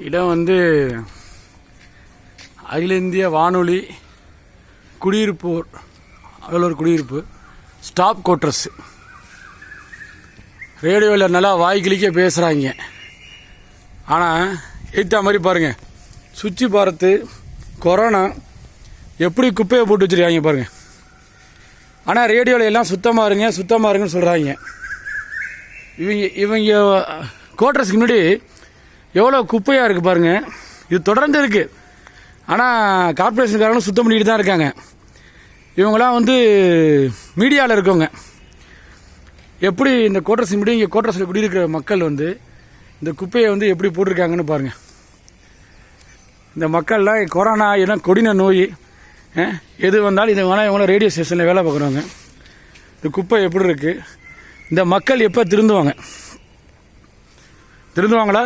இடம் வந்து அகில இந்திய வானொலி குடியிருப்போர் அலுவலர் குடியிருப்பு ஸ்டாப் கோட்ரஸ். ரேடியோவில் நல்லா வாய்க்கிழிக்க பேசுகிறாங்க ஆனால் எடுத்த மாதிரி பாருங்கள் சுவிட்சு பாரத்து கொரோனா எப்படி குப்பையை போட்டு வச்சுருக்காங்க பாருங்கள் ஆனால் ரேடியோவில் எல்லாம் சுத்தமாக இருங்க சுத்தமாக இருங்கன்னு சொல்கிறாங்க இவங்க இவங்க கோட்ரஸ்க்கு முன்னாடி எவ்வளோ குப்பையாக இருக்குது பாருங்கள் இது தொடர்ந்து இருக்குது ஆனால் கார்பரேஷன்காரங்களும் சுத்தம் பண்ணிட்டு தான் இருக்காங்க. இவங்களாம் வந்து மீடியாவில் இருக்கவங்க. எப்படி இந்த கோட்ரஸ் முன்னாடி இங்கே கோட்ரஸில் குடியிருக்கிற மக்கள் வந்து இந்த குப்பையை வந்து எப்படி போட்டிருக்காங்கன்னு பாருங்கள் இந்த மக்கள்லாம் கொரோனா எல்லாம் கொடின நோய் எது வந்தாலும் இது வேணால் இவங்களாம் ரேடியோ ஸ்டேஷனில் வேலை பார்க்குறவங்க. இந்த குப்பை எப்படி இருக்குது இந்த மக்கள் எப்போ திருந்துவாங்க? திருந்துவாங்களா?